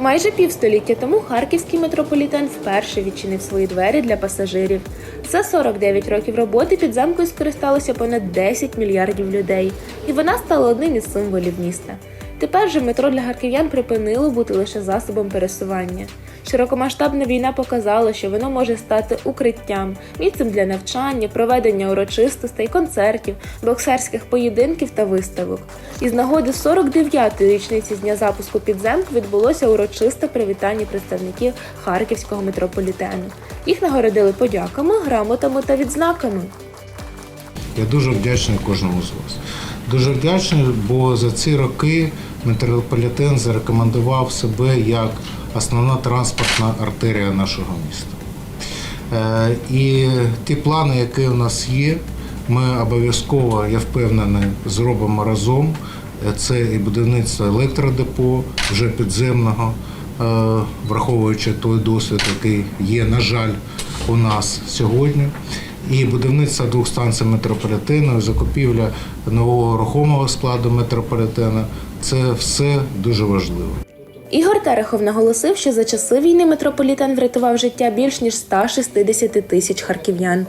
Майже півстоліття тому харківський метрополітен вперше відчинив свої двері для пасажирів. За 49 років роботи підземкою скористалося понад 10 мільярдів людей, і вона стала одним із символів міста. Тепер же метро для харків'ян припинило бути лише засобом пересування. Широкомасштабна війна показала, що воно може стати укриттям, місцем для навчання, проведення урочистостей, концертів, боксерських поєдинків та виставок. Із нагоди 49-ї річниці з дня запуску підземк відбулося урочисте привітання представників харківського метрополітену. Їх нагородили подяками, грамотами та відзнаками. Я дуже вдячний кожному з вас. Дуже вдячний, бо за ці роки метрополітен зарекомендував себе як основна транспортна артерія нашого міста. Е, І ті плани, які у нас є, ми обов'язково, я впевнений, зробимо разом. Е, Це і будівництво електродепо вже підземного, е, враховуючи той досвід, який є, на жаль, у нас сьогодні. І будівництво двох станцій метрополітену, і закупівля нового рухомого складу метрополітену це все дуже важливо. Ігор Терехов наголосив, що за часи війни метрополітен врятував життя більш ніж 160 тисяч харків'ян.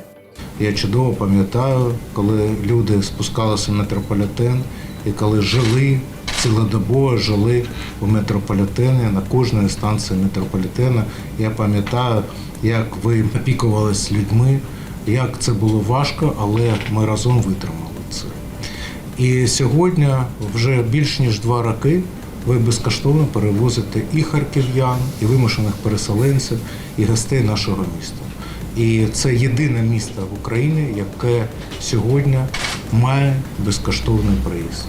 Я чудово пам'ятаю, коли люди спускалися в метрополітен і коли жили цілодобово жили у метрополітені на кожній станції метрополітена. Я пам'ятаю, як ви опікувалися людьми, як це було важко, але ми разом витримали це. І сьогодні, вже більш ніж два роки, ви безкоштовно перевозите і харків'ян, і вимушених переселенців, і гостей нашого міста. І це єдине місто в Україні, яке сьогодні має безкоштовний проїзд.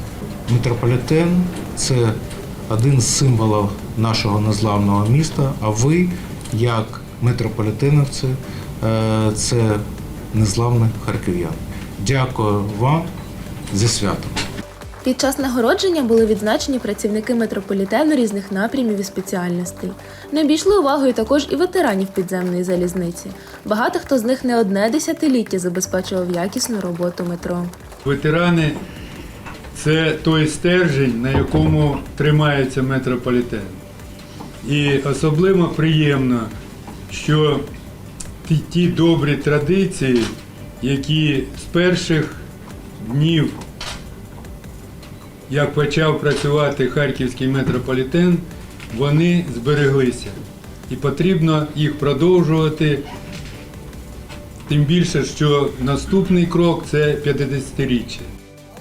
Метрополітен це один з символів нашого незламного міста. А ви, як метрополітеновці, е, це незламний харків'ян. Дякую вам зі святом. Під час нагородження були відзначені працівники метрополітену різних напрямів і спеціальностей. Не обійшли увагою також і ветеранів підземної залізниці. Багато хто з них не одне десятиліття забезпечував якісну роботу метро. Ветерани це той стержень, на якому тримається метрополітен. І особливо приємно, що ті, добрі традиції, які з перших днів, як почав працювати харківський метрополітен, вони збереглися. І потрібно їх продовжувати. Тим більше, що наступний крок це 50-річчя.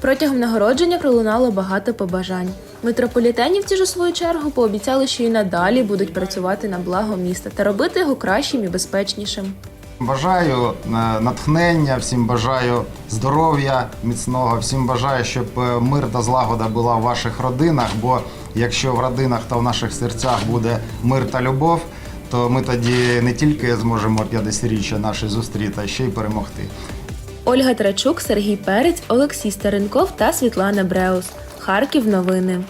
Протягом нагородження пролунало багато побажань. Метрополітенівці ж у свою чергу пообіцяли, що і надалі будуть працювати на благо міста та робити його кращим і безпечнішим. Бажаю е, натхнення, всім бажаю здоров'я міцного, всім бажаю, щоб е, мир та злагода була в ваших родинах. Бо якщо в родинах та в наших серцях буде мир та любов, то ми тоді не тільки зможемо 50-річчя наше зустріти, а ще й перемогти. Ольга Трачук, Сергій Перець, Олексій Старенков та Світлана Бреус. Харків новини.